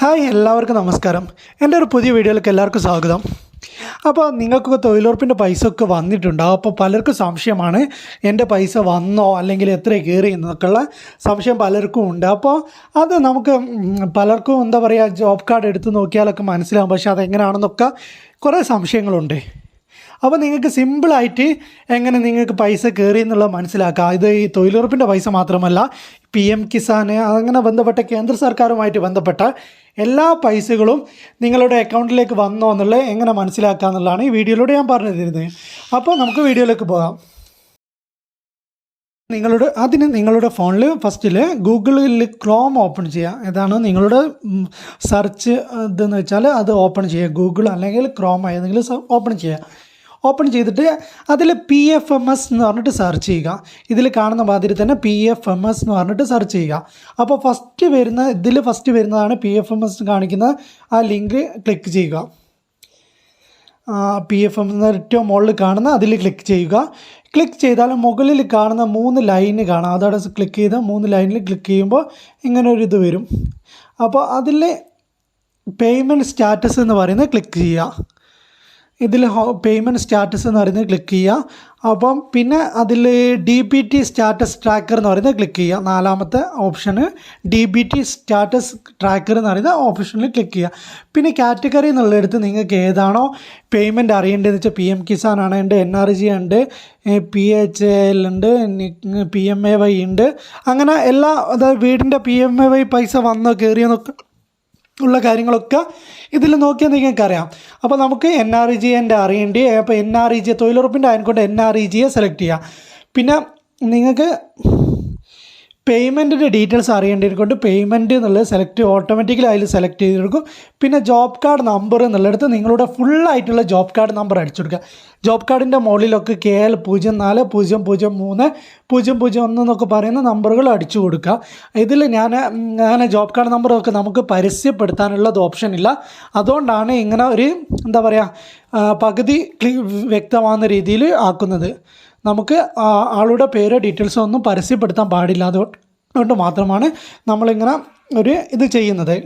Hi എല്ലാവർക്കും നമസ്കാരം. എന്റെ ഒരു പുതിയ വീഡിയോയിലേക്ക് എല്ലാവർക്കും സ്വാഗതം. അപ്പോൾ നിങ്ങൾക്കൊക്കെ തൊഴിലുറപ്പിന്റെ പൈസ ഒക്കെ വന്നിട്ടുണ്ടാവും അപ്പോൾ പലർക്കും സംശയമാണ് എന്റെ പൈസ വന്നോ അല്ലെങ്കിൽ എത്ര കയറി എന്നൊക്കെയുള്ള സംശയം പലർക്കും ഉണ്ട്. അപ്പോൾ അത് നമുക്ക് പലർക്കും എന്താ പറയുക ജോബ് കാർഡ് എടുത്ത് നോക്കിയാലൊക്കെ മനസ്സിലാവും. പക്ഷേ അതെങ്ങനെയാണെന്നൊക്കെ കുറേ സംശയങ്ങളുണ്ട്. അപ്പോൾ നിങ്ങൾക്ക് സിമ്പിളായിട്ട് എങ്ങനെ നിങ്ങൾക്ക് പൈസ കയറി എന്നുള്ളത് മനസ്സിലാക്കാം. ഇത് ഈ തൊഴിലുറപ്പിന്റെ പൈസ മാത്രമല്ല പി എം കിസാന് അങ്ങനെ ബന്ധപ്പെട്ട കേന്ദ്ര സർക്കാരുമായിട്ട് ബന്ധപ്പെട്ട എല്ലാ പൈസകളും നിങ്ങളുടെ അക്കൗണ്ടിലേക്ക് വന്നോ എന്നുള്ളത് എങ്ങനെ മനസ്സിലാക്കുക എന്നുള്ളതാണ് ഈ വീഡിയോയിലൂടെ ഞാൻ പറഞ്ഞു തരുന്നത്. അപ്പോൾ നമുക്ക് വീഡിയോയിലേക്ക് പോകാം. നിങ്ങളുടെ അതിന് നിങ്ങളുടെ ഫോണിൽ ഫസ്റ്റിൽ ഗൂഗിളിൽ ക്രോം ഓപ്പൺ ചെയ്യുക. ഇതാണ് നിങ്ങളുടെ സെർച്ച് ഇതെന്ന് വെച്ചാൽ അത് ഓപ്പൺ ചെയ്യുക. ഗൂഗിൾ അല്ലെങ്കിൽ ക്രോം ഏതെങ്കിലും ഓപ്പൺ ചെയ്യുക. ഓപ്പൺ ചെയ്തിട്ട് അതിൽ പി എഫ് എം എസ് എന്ന് പറഞ്ഞിട്ട് സെർച്ച് ചെയ്യുക. ഇതിൽ കാണുന്ന മാതിരി തന്നെ പി എഫ് എം എസ് എന്ന് പറഞ്ഞിട്ട് സെർച്ച് ചെയ്യുക. അപ്പോൾ ഫസ്റ്റ് വരുന്ന ഇതിൽ ഫസ്റ്റ് വരുന്നതാണ് പി എഫ് എം എസ് കാണിക്കുന്ന ആ ലിങ്ക് ക്ലിക്ക് ചെയ്യുക. പി എഫ് എം എന്ന ഏറ്റവും മുകളിൽ കാണുന്ന അതിൽ ക്ലിക്ക് ചെയ്യുക. ക്ലിക്ക് ചെയ്താൽ മുകളിൽ കാണുന്ന മൂന്ന് ലൈന് കാണാം. അതവിടെ ക്ലിക്ക് ചെയ്ത മൂന്ന് ലൈനിൽ ക്ലിക്ക് ചെയ്യുമ്പോൾ ഇങ്ങനെ ഒരു ഇത് വരും. അപ്പോൾ അതിൽ പേയ്മെന്റ് സ്റ്റാറ്റസ് എന്ന് പറയുന്നത് ക്ലിക്ക് ചെയ്യുക. ഇതിൽ പേയ്മെന്റ് സ്റ്റാറ്റസ് എന്ന് പറയുന്നത് ക്ലിക്ക് ചെയ്യുക. അപ്പം പിന്നെ അതിൽ D B T status tracker എന്ന് പറയുന്നത് ക്ലിക്ക് ചെയ്യുക. നാലാമത്തെ ഓപ്ഷന് D B T status tracker എന്ന് പറയുന്ന ഓപ്ഷനിൽ ക്ലിക്ക് ചെയ്യുക. പിന്നെ കാറ്റഗറി എന്നുള്ളിടത്ത് നിങ്ങൾക്ക് ഏതാണോ പേയ്മെന്റ് അറിയേണ്ടതെന്ന് വെച്ചാൽ പി എം കിസാൻ ആണ് ഉണ്ട് എൻ ആർ ജി ഉണ്ട് പി എച്ച് എൽ ഉണ്ട് പി എം എ വൈ ഉണ്ട്. അങ്ങനെ എല്ലാ അതായത് വീടിന്റെ പി എം എ വൈ പൈസ വന്നോ കയറിയെന്നൊക്കെ ഉള്ള കാര്യങ്ങളൊക്കെ ഇതിൽ നോക്കിയാൽ നിങ്ങൾക്ക് അറിയാം അപ്പോൾ നമുക്ക് എൻ ആർ ഇ ജി എന്റെ അറിയേണ്ടി അപ്പോൾ എൻ ആർ ഇ ജി തൊഴിലുറപ്പിന്റെ ആയതുകൊണ്ട് എൻ ആർ ഇ ജിയെ സെലക്ട് ചെയ്യാം. പിന്നെ നിങ്ങൾക്ക് പേയ്മെന്റിന്റെ ഡീറ്റെയിൽസ് അറിയേണ്ടിയിരിക്കൊണ്ട് കൊണ്ട് പേയ്മെന്റ് എന്നുള്ളത് സെലക്ട് ഓട്ടോമാറ്റിക്കലി അതിൽ സെലക്ട് ചെയ്തെടുക്കും. പിന്നെ ജോബ് കാർഡ് നമ്പർ എന്നുള്ളിടത്ത് നിങ്ങളുടെ ഫുള്ളായിട്ടുള്ള ജോബ് കാർഡ് നമ്പർ അടിച്ചു കൊടുക്കുക. ജോബ് കാർഡിന്റെ മുകളിലൊക്കെ കെ എൽ പൂജ്യം നാല് പൂജ്യം പൂജ്യം മൂന്ന് പൂജ്യം പൂജ്യം ഒന്ന് എന്നൊക്കെ പറയുന്ന നമ്പറുകൾ അടിച്ചു കൊടുക്കുക. ഇതിൽ ഞാൻ അങ്ങനെ ജോബ് കാർഡ് നമ്പറൊക്കെ നമുക്ക് പരസ്യപ്പെടുത്താനുള്ളത് ഓപ്ഷൻ ഇല്ല. അതുകൊണ്ടാണ് ഇങ്ങനെ ഒരു എന്താ പറയുക പകുതി വ്യക്തമാകുന്ന രീതിയിൽ ആക്കുന്നത്. നമുക്ക് ആളുടെ പേരോ ഡീറ്റെയിൽസോ ഒന്നും പരസ്യപ്പെടുത്താൻ പാടില്ല അതുകൊണ്ട് മാത്രമാണ് നമ്മളിങ്ങനെ ഒരു ഇത് ചെയ്യുന്നത്.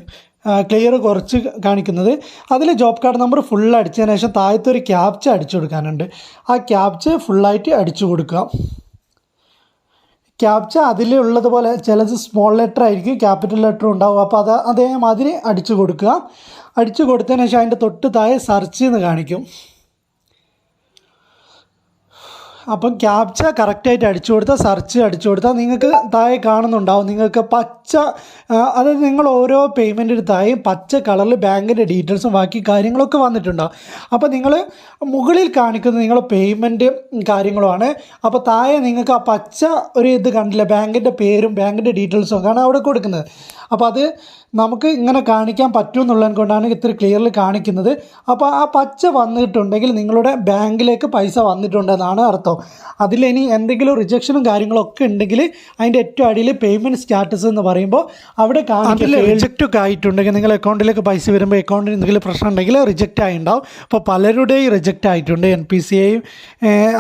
ക്ലിയർ കുറച്ച് കാണിക്കുന്നത്. അതിൽ ജോബ് കാർഡ് നമ്പർ ഫുൾ അടിച്ചതിന് ശേഷം താഴത്തെ ഒരു ക്യാപ്ച അടിച്ചു കൊടുക്കാനുണ്ട്. ആ ക്യാപ്ച ഫുള്ളായിട്ട് അടിച്ചു കൊടുക്കുക. ക്യാപ്ച അതിലുള്ളതുപോലെ ചിലത് സ്മോൾ ലെറ്റർ ആയിരിക്കും ക്യാപിറ്റൽ ലെറ്റർ ഉണ്ടാവും. അപ്പോൾ അത് അതേമാതിരി അടിച്ചു കൊടുക്കുക. അടിച്ചു കൊടുത്തതിന് ശേഷം അതിന്റെ തൊട്ട് താഴെ സെർച്ച് എന്ന് കാണിക്കും. അപ്പം ക്യാപ്ച കറക്റ്റായിട്ട് അടിച്ചു കൊടുത്താൽ സെർച്ച് അടിച്ചു കൊടുത്താൽ നിങ്ങൾക്ക് താഴെ കാണുന്നുണ്ടാവും. നിങ്ങൾക്ക് പച്ച അതായത് നിങ്ങൾ ഓരോ പേയ്മെന്റിന് താഴെയും പച്ച കളറിൽ ബാങ്കിന്റെ ഡീറ്റെയിൽസും ബാക്കി കാര്യങ്ങളൊക്കെ വന്നിട്ടുണ്ടാവും. അപ്പോൾ നിങ്ങൾ മുകളിൽ കാണിക്കുന്നത് നിങ്ങൾ പേയ്മെന്റ് കാര്യങ്ങളുമാണ്. അപ്പോൾ താഴെ നിങ്ങൾക്ക് ആ പച്ച ഒരു ഇത് കണ്ടില്ല? ബാങ്കിന്റെ പേരും ബാങ്കിന്റെ ഡീറ്റെയിൽസും ഒക്കെയാണ് അവിടെ കൊടുക്കുന്നത്. അപ്പോൾ അത് നമുക്ക് ഇങ്ങനെ കാണിക്കാൻ പറ്റും എന്നുള്ളത് കൊണ്ടാണ് ഇത്ര ക്ലിയർലി കാണിക്കുന്നത്. അപ്പോൾ ആ പച്ച വന്നിട്ടുണ്ടെങ്കിൽ നിങ്ങളുടെ ബാങ്കിലേക്ക് പൈസ വന്നിട്ടുണ്ടെന്നാണ് അർത്ഥം. അതിലിനി എന്തെങ്കിലും റിജക്ഷനും കാര്യങ്ങളൊക്കെ ഉണ്ടെങ്കിൽ അതിന്റെ ഏറ്റവും അടിയിൽ പേയ്മെന്റ് സ്റ്റാറ്റസ് എന്ന് പറയുമ്പോൾ അവിടെ കാണിക്കില്ല റിജക്റ്റ് ഒക്കെ ആയിട്ടുണ്ടെങ്കിൽ നിങ്ങൾ അക്കൗണ്ടിലേക്ക് പൈസ വരുമ്പോൾ അക്കൗണ്ടിൽ എന്തെങ്കിലും പ്രശ്നം ഉണ്ടെങ്കിൽ റിജക്റ്റ് ആയിട്ടുണ്ടാവും അപ്പോൾ പലരുടെയും റിജക്റ്റ് ആയിട്ടുണ്ട്. എൻ പി സി ഐയും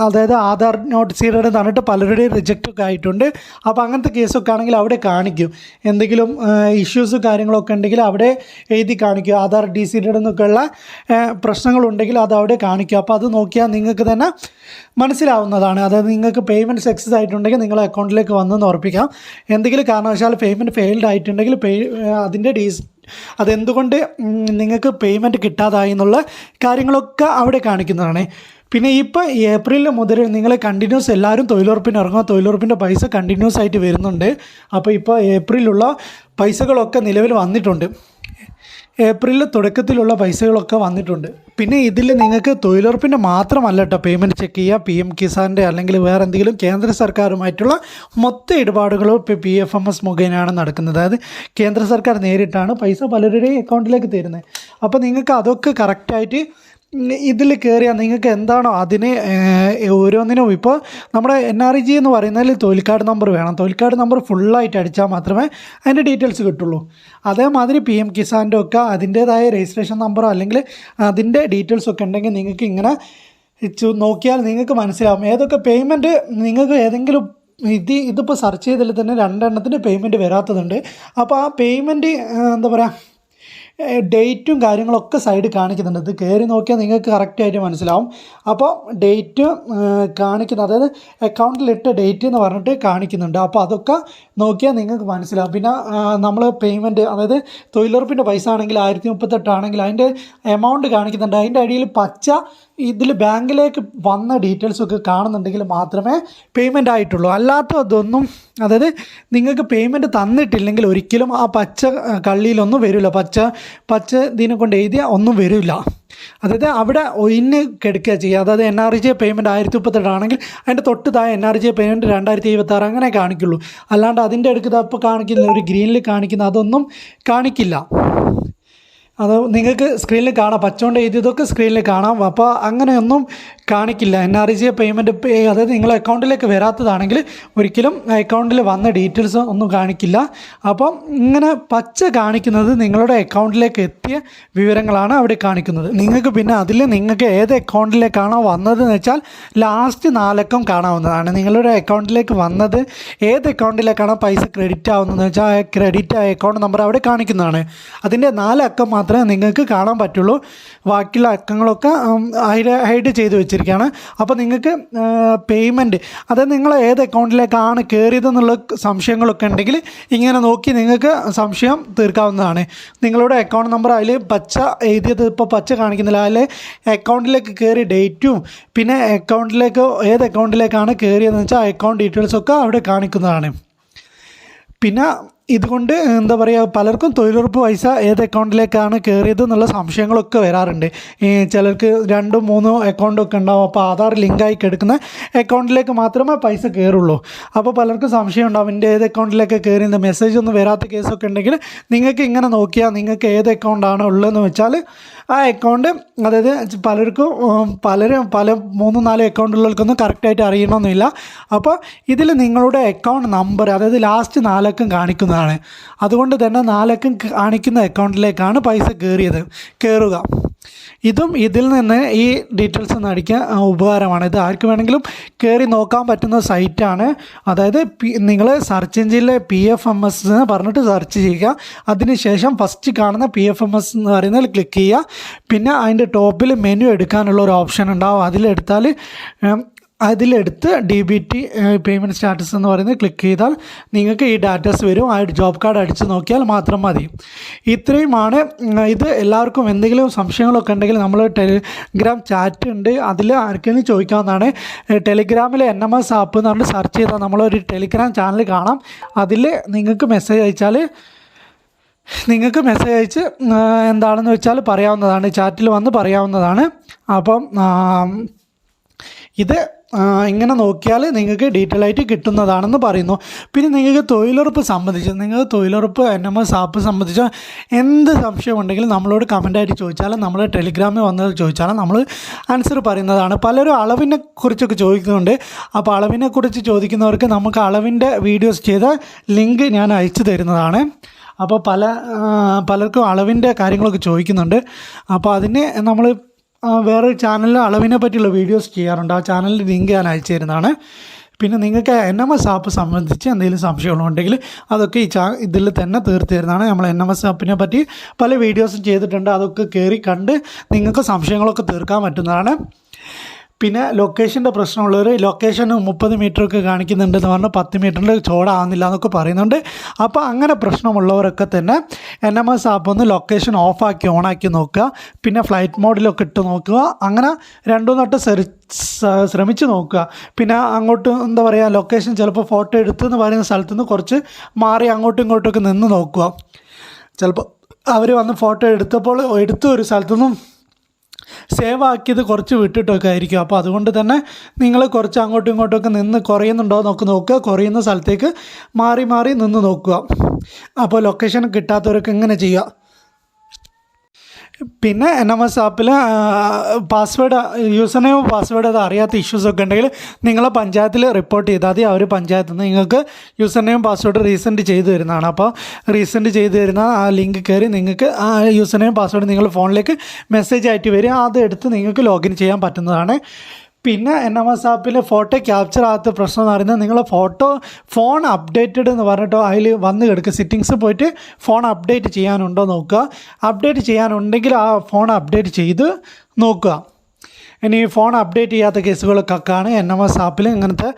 അതായത് ആധാർ നോട്ട് സീറോഡ് തന്നിട്ട് പലരുടെയും റിജക്റ്റ് ഒക്കെ ആയിട്ടുണ്ട്. അപ്പോൾ അങ്ങനത്തെ കേസൊക്കെ ആണെങ്കിൽ അവിടെ കാണിക്കും. എന്തെങ്കിലും ഇഷ്യൂസ് കാര്യങ്ങളൊക്കെ ഉണ്ടെങ്കിൽ അവിടെ എഴുതി കാണിക്കുക. ആധാർ ഡി സി എന്നൊക്കെയുള്ള പ്രശ്നങ്ങളുണ്ടെങ്കിൽ അത് അവിടെ കാണിക്കുക. അപ്പോൾ അത് നോക്കിയാൽ നിങ്ങൾക്ക് തന്നെ മനസ്സിലാവുന്നതാണ്. അതായത് നിങ്ങൾക്ക് പേയ്മെന്റ് സക്സസ് ആയിട്ടുണ്ടെങ്കിൽ നിങ്ങളെ അക്കൗണ്ടിലേക്ക് വന്നെന്ന് ഉറപ്പിക്കാം. എന്തെങ്കിലും കാരണവശാൽ പേയ്മെന്റ് ഫെയിൽഡ് ആയിട്ടുണ്ടെങ്കിൽ പേ അതിന്റെ ഡീസ് അതെന്തുകൊണ്ട് നിങ്ങൾക്ക് പേയ്മെന്റ് കിട്ടാതായി എന്നുള്ള കാര്യങ്ങളൊക്കെ അവിടെ കാണിക്കുന്നതാണ്. പിന്നെ ഇപ്പോൾ ഏപ്രിൽ മുതൽ നിങ്ങൾ കണ്ടിന്യൂസ് എല്ലാവരും തൊഴിലുറപ്പിന് ഇറങ്ങുക തൊഴിലുറപ്പിന്റെ പൈസ കണ്ടിന്യൂസ് ആയിട്ട് വരുന്നുണ്ട്. അപ്പോൾ ഇപ്പോൾ ഏപ്രിലുള്ള പൈസകളൊക്കെ നിലവിൽ വന്നിട്ടുണ്ട്. ഏപ്രിലിൽ തുടക്കത്തിലുള്ള പൈസകളൊക്കെ വന്നിട്ടുണ്ട്. പിന്നെ ഇതിൽ നിങ്ങൾക്ക് തൊഴിലുറപ്പിന്റെ മാത്രമല്ല കേട്ടോ. പേയ്മെന്റ് ചെക്ക് ചെയ്യുക പി എം കിസാന്റെ അല്ലെങ്കിൽ വേറെ എന്തെങ്കിലും കേന്ദ്ര സർക്കാരുമായിട്ടുള്ള മൊത്ത ഇടപാടുകളും ഇപ്പോൾ പി എഫ് എം എസ് മുഖേനയാണ് നടക്കുന്നത്. അതായത് കേന്ദ്ര സർക്കാർ നേരിട്ടാണ് പൈസ പലരുടെയും അക്കൗണ്ടിലേക്ക് തരുന്നത്. അപ്പോൾ നിങ്ങൾക്ക് അതൊക്കെ കറക്റ്റായിട്ട് ഇതിൽ കയറിയാൽ നിങ്ങൾക്ക് എന്താണോ അതിന് ഓരോന്നിനും ഇപ്പോൾ നമ്മുടെ എൻ ആർ ജി എന്ന് പറയുന്നതിൽ തൊഴിൽ നമ്പർ വേണം. തൊഴിൽ കാർഡ് നമ്പർ ഫുള്ളായിട്ട് അടിച്ചാൽ മാത്രമേ അതിന്റെ ഡീറ്റെയിൽസ് കിട്ടുള്ളൂ. അതേമാതിരി പി എം കിസാന്റെ ഒക്കെ അതിന്റേതായ രജിസ്ട്രേഷൻ നമ്പറോ അല്ലെങ്കിൽ അതിന്റെ ഡീറ്റെയിൽസ് ഒക്കെ ഉണ്ടെങ്കിൽ നിങ്ങൾക്ക് ഇങ്ങനെ നോക്കിയാൽ നിങ്ങൾക്ക് മനസ്സിലാവും. ഏതൊക്കെ പേയ്മെന്റ് നിങ്ങൾക്ക് ഏതെങ്കിലും ഇത് ഇതിപ്പോൾ സെർച്ച് ചെയ്തതിൽ തന്നെ രണ്ടെണ്ണത്തിന് പേയ്മെന്റ് വരാത്തതുണ്ട്. അപ്പോൾ ആ പേയ്മെന്റ് എന്താ പറയുക ഡേറ്റും കാര്യങ്ങളൊക്കെ സൈഡ് കാണിക്കുന്നുണ്ട്. ഇത് കയറി നോക്കിയാൽ നിങ്ങൾക്ക് കറക്റ്റായിട്ട് മനസ്സിലാവും. അപ്പോൾ ഡേറ്റ് കാണിക്കുന്ന അതായത് അക്കൗണ്ടിലിട്ട് ഡേറ്റ് എന്ന് പറഞ്ഞിട്ട് കാണിക്കുന്നുണ്ട്. അപ്പോൾ അതൊക്കെ നോക്കിയാൽ നിങ്ങൾക്ക് മനസ്സിലാവും. പിന്നെ നമ്മൾ പേയ്മെന്റ് അതായത് തൊഴിലുറപ്പിന്റെ പൈസ ആണെങ്കിൽ ആയിരത്തി മുപ്പത്തെട്ടാണെങ്കിൽ അതിന്റെ എമൗണ്ട് കാണിക്കുന്നുണ്ട്. അതിന്റെ അടിയിൽ പച്ച ഇതിൽ ബാങ്കിലേക്ക് വന്ന ഡീറ്റെയിൽസ് ഒക്കെ കാണുന്നുണ്ടെങ്കിൽ മാത്രമേ പേയ്മെന്റ് ആയിട്ടുള്ളൂ. അല്ലാത്ത അതൊന്നും അതായത് നിങ്ങൾക്ക് പേയ്മെന്റ് തന്നിട്ടില്ലെങ്കിൽ ഒരിക്കലും ആ പച്ച കള്ളിയിലൊന്നും വരില്ല. പച്ച പച്ച ഇതിനെ കൊണ്ട് എഴുതിയാൽ ഒന്നും വരില്ല. അതായത് അവിടെ ഒയിന് കെടുക്കുക ചെയ്യുക. അതായത് എൻ ആർ ജി പേയ്മെന്റ് ആയിരത്തി മുപ്പത്തെട്ടാണെങ്കിൽ അതിന്റെ തൊട്ട് താഴെ എൻ ആർ ജി പേയ്മെന്റ് രണ്ടായിരത്തി എഴുപത്താറ് അങ്ങനെ കാണിക്കുള്ളൂ. അല്ലാണ്ട് അതിന്റെ അടുത്ത് അപ്പോൾ കാണിക്കുന്ന ഒരു ഗ്രീനിൽ കാണിക്കുന്ന അതൊന്നും കാണിക്കില്ല. അത് നിങ്ങൾക്ക് സ്ക്രീനിൽ കാണാം. പച്ചോണ്ട് എഴുതിയതൊക്കെ സ്ക്രീനിൽ കാണാം. അപ്പോൾ അങ്ങനെയൊന്നും കാണിക്കില്ല. N R G payment pay അതായത് നിങ്ങളെ അക്കൗണ്ടിലേക്ക് വരാത്തതാണെങ്കിൽ ഒരിക്കലും അക്കൗണ്ടിൽ വന്ന ഡീറ്റെയിൽസ് ഒന്നും കാണിക്കില്ല. അപ്പം ഇങ്ങനെ പച്ച കാണിക്കുന്നത് നിങ്ങളുടെ അക്കൗണ്ടിലേക്ക് എത്തിയ വിവരങ്ങളാണ് അവിടെ കാണിക്കുന്നത്. നിങ്ങൾക്ക് പിന്നെ അതിൽ നിങ്ങൾക്ക് ഏത് അക്കൗണ്ടിലേക്കാണോ വന്നതെന്ന് വെച്ചാൽ ലാസ്റ്റ് നാലക്കം കാണാവുന്നതാണ്. നിങ്ങളുടെ അക്കൗണ്ടിലേക്ക് വന്നത് ഏത് അക്കൗണ്ടിലേക്കാണോ പൈസ ക്രെഡിറ്റ് ആവുന്നതെന്ന് വെച്ചാൽ ആ ക്രെഡിറ്റ് ആയ അക്കൗണ്ട് നമ്പർ അവിടെ കാണിക്കുന്നതാണ്. അതിന്റെ നാലക്കം മാത്രമേ നിങ്ങൾക്ക് കാണാൻ പറ്റുള്ളൂ. ബാക്കിയുള്ള അക്കങ്ങളൊക്കെ ഹൈഡ് ചെയ്ത് വെച്ചിരിക്കുകയാണ്. അപ്പോൾ നിങ്ങൾക്ക് പേയ്മെന്റ് അതായത് നിങ്ങൾ ഏത് അക്കൗണ്ടിലേക്കാണ് കയറിയതെന്നുള്ള സംശയങ്ങളൊക്കെ ഉണ്ടെങ്കിൽ ഇങ്ങനെ നോക്കി നിങ്ങൾക്ക് സംശയം തീർക്കാവുന്നതാണ്. നിങ്ങളുടെ അക്കൗണ്ട് നമ്പർ അതിൽ പച്ച എഴുതിയത് ഇപ്പോൾ പച്ച കാണിക്കുന്നില്ല. അതിൽ അക്കൗണ്ടിലേക്ക് കയറി ഡേറ്റും പിന്നെ അക്കൗണ്ടിലേക്ക് ഏത് അക്കൗണ്ടിലേക്കാണ് കയറിയതെന്ന് വെച്ചാൽ അക്കൗണ്ട് ഡീറ്റെയിൽസൊക്കെ അവിടെ കാണിക്കുന്നതാണ്. പിന്നെ ഇതുകൊണ്ട് എന്താ പറയുക പലർക്കും തൊഴിലുറപ്പ് പൈസ ഏത് അക്കൗണ്ടിലേക്കാണ് കയറിയത് എന്നുള്ള സംശയങ്ങളൊക്കെ വരാറുണ്ട്. ഈ ചിലർക്ക് രണ്ടും മൂന്നോ അക്കൗണ്ടൊക്കെ ഉണ്ടാവും അപ്പോൾ ആധാർ ലിങ്കായി കിടക്കുന്ന അക്കൗണ്ടിലേക്ക് മാത്രമേ പൈസ കയറുള്ളൂ അപ്പോൾ പലർക്കും സംശയം ഉണ്ടാവും എന്റെ ഏത് അക്കൗണ്ടിലേക്ക് കയറിയത് മെസ്സേജ് ഒന്നും വരാത്ത കേസൊക്കെ ഉണ്ടെങ്കിൽ നിങ്ങൾക്ക് ഇങ്ങനെ നോക്കിയാൽ നിങ്ങൾക്ക് ഏത് അക്കൗണ്ടാണ് ഉള്ളതെന്ന് വെച്ചാൽ ആ അക്കൗണ്ട് അതായത് പലർക്കും പലരും പല മൂന്ന് നാല് അക്കൗണ്ടുള്ളവർക്കൊന്നും കറക്റ്റായിട്ട് അറിയണമെന്നില്ല അപ്പോൾ ഇതിൽ നിങ്ങളുടെ അക്കൗണ്ട് നമ്പർ അതായത് ലാസ്റ്റ് നാലക്കം കാണിക്കുന്നതാണ് അതുകൊണ്ട് തന്നെ നാലക്കം കാണിക്കുന്ന അക്കൗണ്ടിലേക്കാണ് പൈസ കയറിയത്. കയറുക. ഇതും ഇതിൽ നിന്ന് ഈ ഡീറ്റെയിൽസ് ഒന്ന് അടിക്കാൻ ഉപകാരമാണ്. ഇത് ആർക്ക് വേണമെങ്കിലും കയറി നോക്കാൻ പറ്റുന്ന സൈറ്റാണ് അതായത് നിങ്ങൾ സെർച്ച് എഞ്ചിനിലെ പി എഫ് എം എസ് എന്ന് പറഞ്ഞിട്ട് സെർച്ച് ചെയ്യുക. അതിനുശേഷം ഫസ്റ്റ് കാണുന്ന പി എഫ് എം എസ് എന്ന് പറയുന്നതിൽ ക്ലിക്ക് ചെയ്യുക. പിന്നെ അതിന്റെ ടോപ്പിൽ മെനു എടുക്കാനുള്ള ഒരു ഓപ്ഷൻ ഉണ്ടാവും. അതിലെടുത്താൽ അതിലെടുത്ത് D B T payment status എന്ന് പറയുന്നത് ക്ലിക്ക് ചെയ്താൽ നിങ്ങൾക്ക് ഈ ഡാറ്റാസ് വരും. ആ ജോബ് കാർഡ് അടിച്ച് നോക്കിയാൽ മാത്രം മതി. ഇത്രയുമാണ് ഇത് എല്ലാവർക്കും എന്തെങ്കിലും സംശയങ്ങളൊക്കെ ഉണ്ടെങ്കിൽ നമ്മൾ ടെലിഗ്രാം ചാറ്റ് ഉണ്ട്. അതിൽ ആർക്കെങ്കിലും ചോദിക്കാവുന്നതാണ്. ടെലിഗ്രാമിലെ എൻ എം എസ് ആപ്പ് എന്ന് പറഞ്ഞിട്ട് സെർച്ച് ചെയ്താൽ നമ്മളൊരു ടെലിഗ്രാം ചാനൽ കാണാം. അതിൽ നിങ്ങൾക്ക് മെസ്സേജ് അയച്ചാൽ നിങ്ങൾക്ക് മെസ്സേജ് അയച്ച് എന്താണെന്ന് വെച്ചാൽ പറയാവുന്നതാണ്. ചാറ്റിൽ വന്ന് പറയാവുന്നതാണ്. അപ്പം ഇത് ഇങ്ങനെ നോക്കിയാൽ നിങ്ങൾക്ക് ഡീറ്റെയിൽ ആയിട്ട് കിട്ടുന്നതാണെന്ന് പറയുന്നു. പിന്നെ നിങ്ങൾക്ക് തൊഴിലുറപ്പ് സംബന്ധിച്ച് നിങ്ങൾക്ക് തൊഴിലുറപ്പ് എൻ എം എസ് ആപ്പ് സംബന്ധിച്ച് എന്ത് സംശയം ഉണ്ടെങ്കിലും നമ്മളോട് കമന്റായിട്ട് ചോദിച്ചാലും നമ്മൾ ടെലിഗ്രാമിൽ വന്നത് ചോദിച്ചാലും നമ്മൾ ആൻസർ പറയുന്നതാണ്. പലരും അളവിനെ കുറിച്ചൊക്കെ ചോദിക്കുന്നുണ്ട്. അപ്പോൾ അളവിനെ കുറിച്ച് ചോദിക്കുന്നവർക്ക് നമുക്ക് അളവിന്റെ വീഡിയോസ് ചെയ്ത ലിങ്ക് ഞാൻ അയച്ചു തരുന്നതാണ്. അപ്പോൾ പല പലർക്കും അളവിന്റെ കാര്യങ്ങളൊക്കെ ചോദിക്കുന്നുണ്ട്. അപ്പോൾ അതിന് നമ്മൾ ആ, വേറൊരു ചാനലിൽ അളവിനെ പറ്റിയുള്ള വീഡിയോസ് ചെയ്യാറുണ്ട്. ആ ചാനലിന്റെ ലിങ്ക് ഞാൻ അയച്ചു തരുന്നതാണ്. പിന്നെ നിങ്ങൾക്ക് എൻ എം എസ് ആപ്പ് സംബന്ധിച്ച് എന്തെങ്കിലും സംശയങ്ങളുണ്ടെങ്കിൽ അതൊക്കെ ഈ ചാ ഇതിൽ തന്നെ തീർത്തു തരുന്നതാണ്. നമ്മൾ എൻ എം എസ് ആപ്പിനെ പറ്റി പല വീഡിയോസും ചെയ്തിട്ടുണ്ട്. അതൊക്കെ കയറി കണ്ട് നിങ്ങൾക്ക് സംശയങ്ങളൊക്കെ തീർക്കാൻ പറ്റുന്നതാണ്. പിന്നെ ലൊക്കേഷന്റെ പ്രശ്നമുള്ളവർ ലൊക്കേഷൻ മുപ്പത് മീറ്ററൊക്കെ കാണിക്കുന്നുണ്ടെന്ന് പറഞ്ഞാൽ പത്ത് മീറ്ററിൽ ചോടാവുന്നില്ല എന്നൊക്കെ പറയുന്നുണ്ട്. അപ്പോൾ അങ്ങനെ പ്രശ്നമുള്ളവരൊക്കെ തന്നെ എൻ എം എസ് ആപ്പ് ഒന്ന് ലൊക്കേഷൻ ഓഫാക്കി ഓണാക്കി നോക്കുക. പിന്നെ ഫ്ലൈറ്റ് മോഡിലൊക്കെ ഇട്ട് നോക്കുക. അങ്ങനെ രണ്ടു നട്ട് സെറി ശ്രമിച്ച് നോക്കുക. പിന്നെ അങ്ങോട്ട് എന്താ പറയുക ലൊക്കേഷൻ ചിലപ്പോൾ ഫോട്ടോ എടുത്ത് എന്ന് പറയുന്ന സ്ഥലത്ത് നിന്ന് കുറച്ച് മാറി അങ്ങോട്ടും ഇങ്ങോട്ടൊക്കെ നിന്ന് നോക്കുക. ചിലപ്പോൾ അവർ വന്ന് ഫോട്ടോ എടുത്തപ്പോൾ എടുത്ത ഒരു സ്ഥലത്തുനിന്നും സേവ് ആക്കിയത് കുറച്ച് വിട്ടിട്ടൊക്കെ ആയിരിക്കും. അപ്പോൾ അതുകൊണ്ട് തന്നെ നിങ്ങൾ കുറച്ച് അങ്ങോട്ടും ഇങ്ങോട്ടൊക്കെ നിന്ന് കുറയുന്നുണ്ടോ എന്നൊക്കെ നോക്കുക. കുറയുന്ന സ്ഥലത്തേക്ക് മാറി മാറി നിന്ന് നോക്കുക. അപ്പോൾ ലൊക്കേഷൻ കിട്ടാത്തവരൊക്കെ ഇങ്ങനെ ചെയ്യുക. പിന്നെ എൻ എം എസ് ആപ്പിൽ പാസ്വേഡ് യൂസർ പാസ്വേഡ് അത് അറിയാത്ത ഇഷ്യൂസ് ഒക്കെ ഉണ്ടെങ്കിൽ നിങ്ങളെ പഞ്ചായത്തിൽ റിപ്പോർട്ട് ചെയ്താൽ മതി. ആ ഒരു പഞ്ചായത്തിൽ നിന്ന് നിങ്ങൾക്ക് യൂസർ നെയിം പാസ്വേഡ് റീസെൻഡ് ചെയ്തു തരുന്നതാണ്. അപ്പോൾ റീസെൻഡ് ചെയ്തു തരുന്ന ആ ലിങ്ക് കയറി നിങ്ങൾക്ക് ആ യൂസർ നെയിം പാസ്വേഡ് നിങ്ങൾ ഫോണിലേക്ക് മെസ്സേജ് ആയിട്ട് വരും അത് എടുത്ത് നിങ്ങൾക്ക് ലോഗിൻ ചെയ്യാൻ പറ്റുന്നതാണ്. പിന്നെ എൻ എം എസ് ആപ്പിൽ ഫോട്ടോ ക്യാപ്ചർ ആകാത്ത പ്രശ്നം എന്ന് പറയുന്നത് നിങ്ങൾ ഫോട്ടോ ഫോൺ അപ്ഡേറ്റഡ് എന്ന് പറഞ്ഞിട്ടോ അതിൽ വന്ന് കിടക്കുക സെറ്റിങ്സ് പോയിട്ട് ഫോൺ അപ്ഡേറ്റ് ചെയ്യാനുണ്ടോ നോക്കുക. അപ്ഡേറ്റ് ചെയ്യാനുണ്ടെങ്കിൽ ആ ഫോൺ അപ്ഡേറ്റ് ചെയ്ത് നോക്കുക. ഇനി ഫോൺ അപ്ഡേറ്റ് ചെയ്യാത്ത കേസുകൾക്കൊക്കെയാണ് എൻ എം എസ് ആപ്പിൽ ഇങ്ങനത്തെ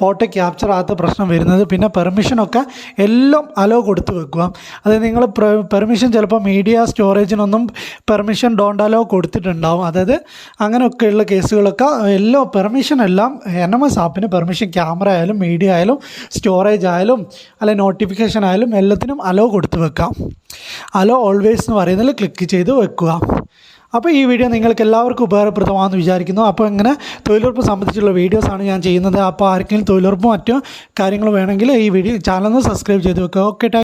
ഫോട്ടോ ക്യാപ്ചർ ആകാത്ത പ്രശ്നം വരുന്നത്. പിന്നെ പെർമിഷനൊക്കെ എല്ലാം അലോ കൊടുത്ത് വെക്കുക. അതായത് നിങ്ങൾ പെർമിഷൻ ചിലപ്പോൾ മീഡിയ സ്റ്റോറേജിനൊന്നും പെർമിഷൻ ഡോണ്ട് അലോ കൊടുത്തിട്ടുണ്ടാവും. അതായത് അങ്ങനെയൊക്കെയുള്ള കേസുകളൊക്കെ എല്ലാം പെർമിഷൻ എല്ലാം എൻ എം എസ് ആപ്പിന് പെർമിഷൻ ക്യാമറ ആയാലും മീഡിയ ആയാലും സ്റ്റോറേജ് ആയാലും അല്ലെ നോട്ടിഫിക്കേഷൻ ആയാലും എല്ലാത്തിനും അലോ കൊടുത്ത് വെക്കാം. അലോ ഓൾവേസ് എന്ന് പറയുന്നതിൽ ക്ലിക്ക് ചെയ്ത് വെക്കുക. അപ്പോൾ ഈ വീഡിയോ നിങ്ങൾക്ക് എല്ലാവർക്കും ഉപകാരപ്രദമാണെന്ന് വിചാരിക്കുന്നു. അപ്പോൾ ഇങ്ങനെ തൊഴിലുറപ്പ് സംബന്ധിച്ചുള്ള വീഡിയോസാണ് ഞാൻ ചെയ്യുന്നത്. അപ്പോൾ ആർക്കെങ്കിലും തൊഴിലുറപ്പ് മറ്റു കാര്യങ്ങൾ വേണമെങ്കിൽ ഈ വീഡിയോ ചാനൽ ഒന്ന് സബ്സ്ക്രൈബ് ചെയ്ത് വെക്കുക. ഓക്കെ